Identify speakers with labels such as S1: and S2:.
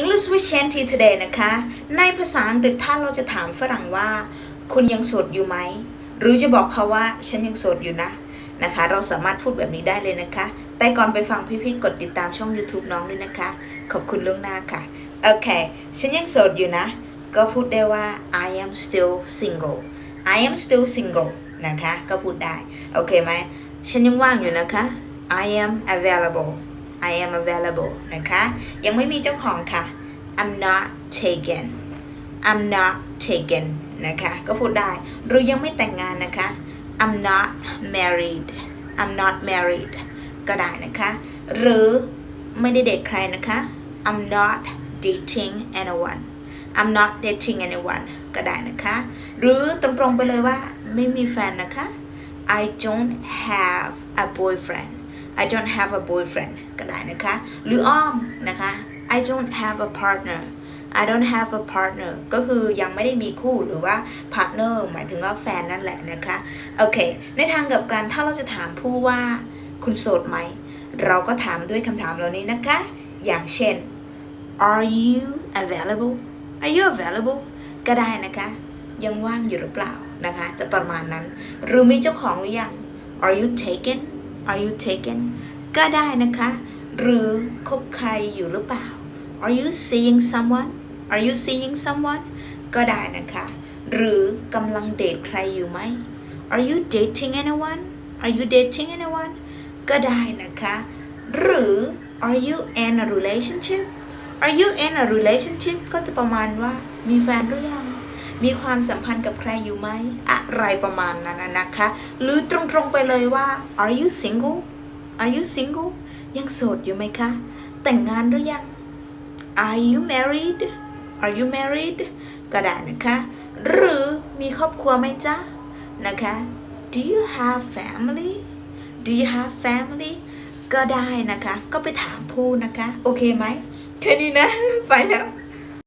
S1: English with Shanty today นะคะ ในภาษาอังกฤษถ้าเราจะถามฝรั่งว่า คุณยังโสดอยู่ไหม หรือจะบอกเขาว่าฉันยังโสดอยู่นะนะคะ เราสามารถพูดแบบนี้ได้เลยนะคะ แต่ก่อนไปฟังพี่ๆกดติดตามช่อง YouTube น้องด้วยนะคะ ขอบคุณล่วงหน้าค่ะ โอเค ฉันยังโสดอยู่นะ ก็พูดได้ว่า I am still single I am still single นะคะ ก็พูดได้ โอเคไหม ฉันยังว่างอยู่นะคะ I am available I am available นะคะ ยังไม่มีเจ้าของค่ะ I'm not taken I'm not taken นะคะ ก็พูดได้ หรือยังไม่แต่งงานนะคะ I'm not married I'm not married ก็ได้นะคะ หรือไม่ได้เดทใครนะคะ I'm not dating anyone I'm not dating anyone ก็ได้นะคะ หรือตรงๆไปเลยว่าไม่มีแฟนนะคะ I don't have a boyfriend I don't have a boyfriend ก็ได้นะคะ หรืออ้อมนะคะ I don't have a partner I don't have a partner ก็คือยังไม่ได้มีคู่หรือว่า partner หมายถึงว่าแฟนนั่นแหละนะคะ โอเค ในทางกับกันถ้าเราจะถามผู้ว่าคุณโสดไหม เราก็ถามด้วยคำถามเหล่านี้นะคะ อย่างเช่น Are you available Are you available ก็ได้นะคะ ยังว่างอยู่หรือเปล่านะคะ จะประมาณนั้น หรือมีเจ้าของหรือยัง Are you taken Are you taken ก็ได้นะคะ หรือคบใครอยู่หรือเปล่า Are you seeing someone Are you seeing someone ก็ได้นะคะ หรือกำลังเดทใครอยู่ไหม Are you dating anyone Are you dating anyone ก็ได้นะคะ หรือ Are you in a relationship Are you in a relationship ก็จะประมาณว่ามีแฟนหรือยัง มีความสัมพันธ์กับใครอยู่ไหม อะไรประมาณนั้นนะนะคะ หรือตรงๆไปเลยว่า Are you single Are you single ยังโสดอยู่ไหมคะ แต่งงานหรือยัง Are you married Are you married ก็ได้นะคะ หรือมีครอบครัวไหมจ๊ะ นะคะ Do you have family Do you have family ก็ได้นะคะ ก็ไปถามผู้นะคะ โอเคไหมแค่นี้นะ ไปแล้ว